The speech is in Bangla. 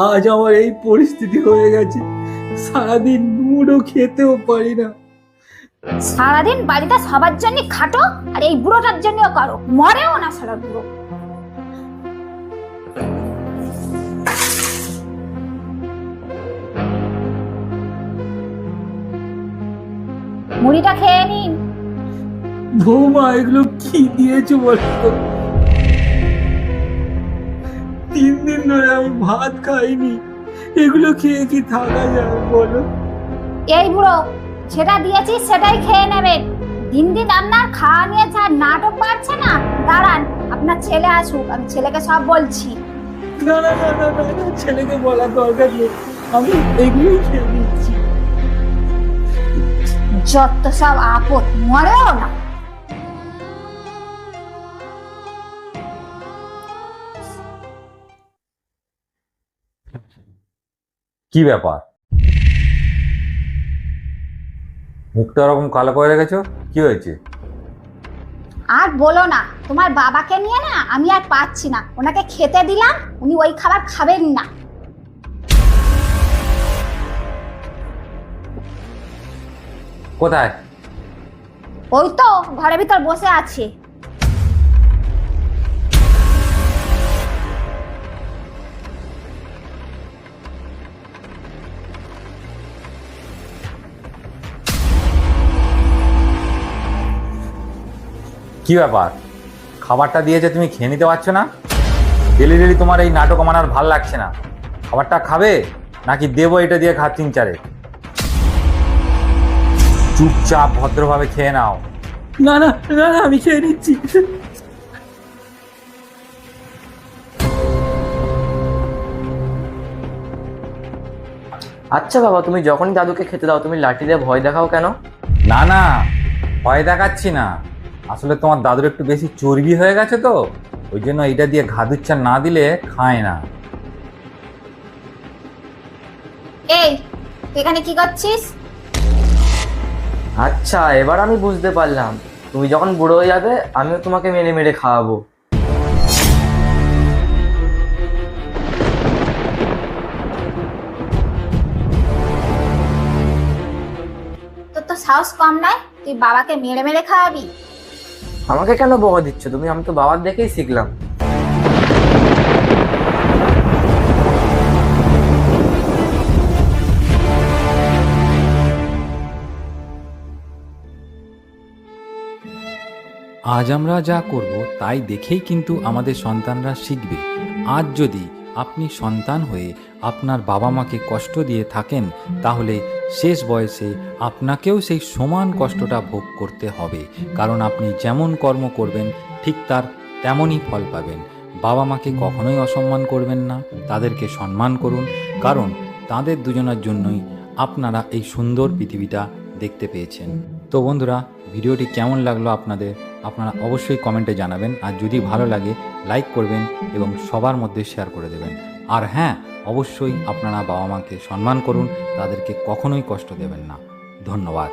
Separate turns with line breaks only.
আজ আমার এই পরিস্থিতি হয়ে গেছে। সারাদিন মুড়ো খেতেও পারি না।
সারাদিন বাড়িতে সবার জন্য খাটো আর এই বুড়োটার জন্য করো। মরেও না সারা বুড়ো। মুড়িটা খেয়ে নিন।
বৌমা এগুলো কি দিয়েছ বলতো আমি ভাত খাইনি। এগুলো খেয়ে কি থাকা যায় বলো?
এই বুড়ো যেটা দিয়েছি সেটাই খেয়ে নেবেন দিন দিন আপনার খাওয়া নিয়ে যা নাটক বাড়ছে না দাঁড়ান আপনার ছেলে আসুক আমি ছেলেকে সব বলছি।
না না না না না না, ছেলেকে বলার দরকার নেই আমি এগুলোই খেয়ে নিচ্ছি।
যত সব আপদ মরেও না।
কি ব্যাপার? মুখটা ওরকম কালো করে রেখেছো? কি হয়েছে?
আর বলো না তোমার বাবাকে নিয়ে না আমি আর পাচ্ছি না। ওনাকে খেতে দিলাম উনি ওই খাবার খাবেন না।
কোথায়?
ওই তো ঘরের ভিতর বসে আছে।
কি ব্যাপার? খাবারটা দিয়েছে তুমি খেয়ে নিতে পারছ না? ডেলি ডেলি তোমার এই নাটক আমার আর ভালো লাগছে না। খাবারটা খাবে? নাকি দেবো এটা দিয়ে খাচ্ছিন চারে? চুপচাপ ভদ্রভাবে খেয়ে নাও।
না না না না আমি খেয়ে নিচ্ছি।
আচ্ছা বাবা তুমি যখনই দাদুকে খেতে দাও তুমি লাঠি দিয়ে ভয় দেখাও কেন?
না না ভয় দেখাচ্ছি না। আসলে তোমার দাদুর একটু বেশি চর্বি হয়ে গেছে তো ওই জন্য এটা দিয়ে ঘাদুচ্ছা না দিলে খায় না।
এই তুই এখানে কি করছিস?
আচ্ছা এবার আমি বুঝতে পারলাম। তুমি যখন বুড়ো হয়ে যাবে আমিও তোমাকে মেরে মেরে খাওয়াবো।
তোর তো সাহস কম নয় তুই বাবাকে মেরে মেরে খাওয়াবি?
আমাকে কেন বকা দিচ্ছ? তুমি, আমি তো বাবার দেখেই শিখলাম।
আজ আমরা যা করব, তাই দেখেই কিন্তু আমাদের সন্তানরা শিখবে। আজ যদি আপনি সন্তান হয়ে আপনার বাবা মাকে কষ্ট দিয়ে থাকেন, তাহলে শেষ বয়সে আপনাকেও সেই সমান কষ্টটা ভোগ করতে হবে। কারণ আপনি যেমন কর্ম করবেন, ঠিক তার তেমনই ফল পাবেন। বাবা মাকে কখনোই অসম্মান করবেন না, তাদেরকে সম্মান করুন। কারণ তাদের দুজনের জন্যই আপনারা এই সুন্দর পৃথিবীটা দেখতে পেয়েছেন। তো বন্ধুরা, ভিডিওটি কেমন লাগল আপনাদের? আপনারা অবশ্যই কমেন্টে জানাবেন। আর যদি ভালো লাগে, লাইক করবেন এবং সবার মধ্যে শেয়ার করে দেবেন। আর হ্যাঁ অবশ্যই আপনারা বাবা মাকে সম্মান করুন, তাদেরকে কখনোই কষ্ট দেবেন না। ধন্যবাদ।